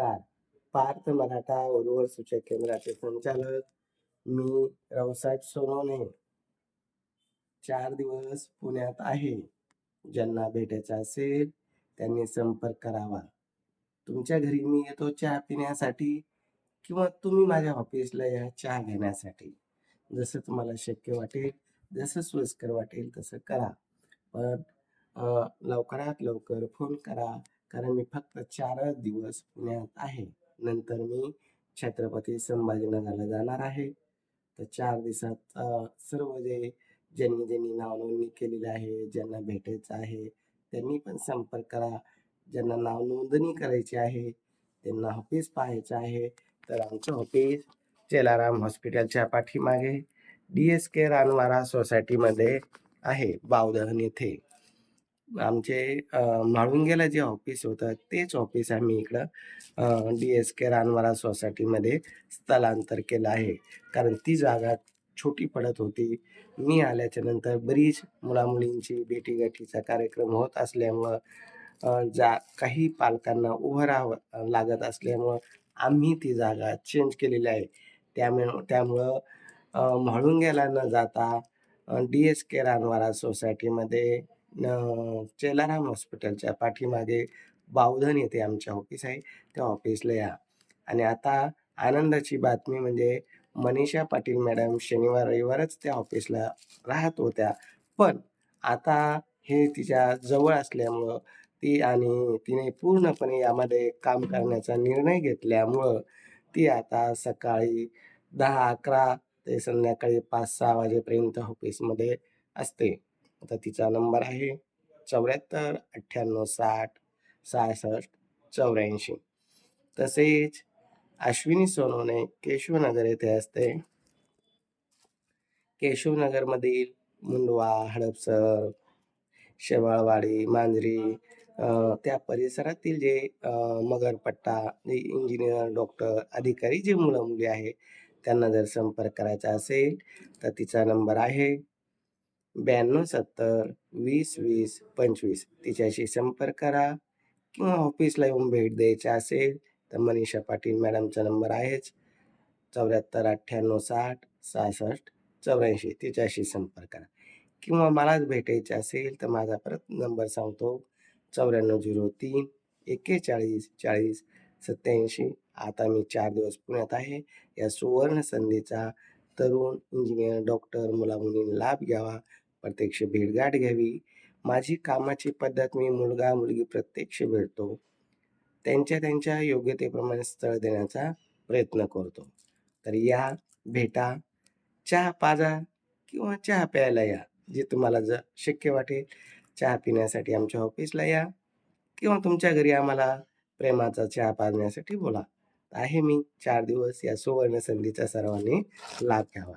नमस्कार. पार्थ मराठा उर्वर सूचक केंद्राचे संचालक. मी रावसाहेब सोनवणे. चार दिवस पुण्यात आहे. ज्यांना भेटायचं असेल त्यांनी संपर्क करावा. तुमच्या घरी मी येतो चहा पिण्यासाठी किंवा तुम्ही माझ्या ऑफिसला या चहा घेण्यासाठी. जसं तुम्हाला शक्य वाटेल जसं सोयीस्कर वाटेल तसं करा. पण लवकरात लवकर फोन करा. कारण मी फक्त चारच दिवस पुण्यात आहे. नंतर मी छत्रपती संभाजीनगरला जाणार आहे. तर चार दिवसात सर्व जे ज्यांनी ज्यांनी नाव नोंदणी केलेली आहे ज्यांना भेटायचं आहे त्यांनी पण संपर्क करा. ज्यांना नाव नोंदणी करायची आहे त्यांना ऑफिस पाहायचं आहे. तर आमचं ऑफिस चेलाराम हॉस्पिटलच्या पाठीमागे डी एस के रानवारा सोसायटीमध्ये आहे बावदहन येथे. आमचे अं, म्हाळुंगेला जे ऑफिस होतं तेच ऑफिस आम्ही इकडं डी एस के रानवारा सोसायटीमध्ये स्थलांतर केलं आहे. कारण ती जागा छोटी पडत होती. मी आल्याच्यानंतर बरीच मुलामुलींची भेटीगाठीचा कार्यक्रम होत असल्यामुळं जा काही पालकांना उभं राहावं लागत असल्यामुळं आम्ही ती जागा चेंज केलेली आहे. त्यामुळं त्यामुळं म्हाळुंग्याला न जाता डी एस के रानवारा सोसायटीमध्ये न चेलाराम हॉस्पिटलच्या पाठीमागे बावधन येथे आमच्या ऑफिस आहे त्या ऑफिसला या. आणि आता आनंदाची बातमी म्हणजे मनीषा पाटील मॅडम शनिवार रविवारच त्या ऑफिसला राहत होत्या. पण आता हे तिच्या जवळ असल्यामुळं ती आणि तिने पूर्णपणे यामध्ये काम करण्याचा निर्णय घेतल्यामुळं ती आता सकाळी दहा अकरा ते संध्याकाळी पाच सहा वाजेपर्यंत ऑफिसमध्ये असते. आता तिचा नंबर आहे चौऱ्याहत्तर अठ्ठ्याण्णव साठ सहासष्ट चौऱ्याऐंशी. तसेच अश्विनी सोनवणे केशवनगर येथे असते. केशवनगरमधील मुंडवा हडपसर शेवाळवाडी मांजरी त्या परिसरातील जे मगरपट्टा जे इंजिनियर डॉक्टर अधिकारी जे मुलं मुली आहे त्यांना जर संपर्क करायचा असेल तर तिचा नंबर आहे ब्याण्णव सत्तर वीस वीस पंचवीस तिच्याशी संपर्क करा किंवा ऑफिसला येऊन भेट द्यायची असेल तर मनीषा पाटील मॅडमचा नंबर आहेच. चौऱ्याहत्तर अठ्ठ्याण्णव साठ सहासष्ट चौऱ्याऐंशी तिच्याशी संपर्क करा. किंवा मलाच भेटायचे असेल तर माझा परत नंबर सांगतो. चौऱ्याण्णव झिरो तीन एक्केचाळीस चाळीस सत्याऐंशी आता मी चार दिवस पुण्यात आहे. या सुवर्ण संधीचा तरुण इंजिनियर डॉक्टर मुलामुलींनी लाभ घ्यावा प्रत्यक्ष भेटगाठ घ्यावी. माझी कामाची पद्धत मी मुलगा मुलगी प्रत्यक्ष भेटतो. त्यांच्या त्यांच्या योग्यतेप्रमाणे स्थळ देण्याचा प्रयत्न करतो. तर या भेटा चहा पाजा किंवा चहा प्यायला या जे तुम्हाला जर शक्य वाटेल. चहा पिण्यासाठी आमच्या ऑफिसला या किंवा तुमच्या घरी आम्हाला प्रेमाचा चहा पाजण्यासाठी बोला. आहे मी. चार दिवस या सुवर्ण संधीचा सर्वांनी लाभ घ्यावा.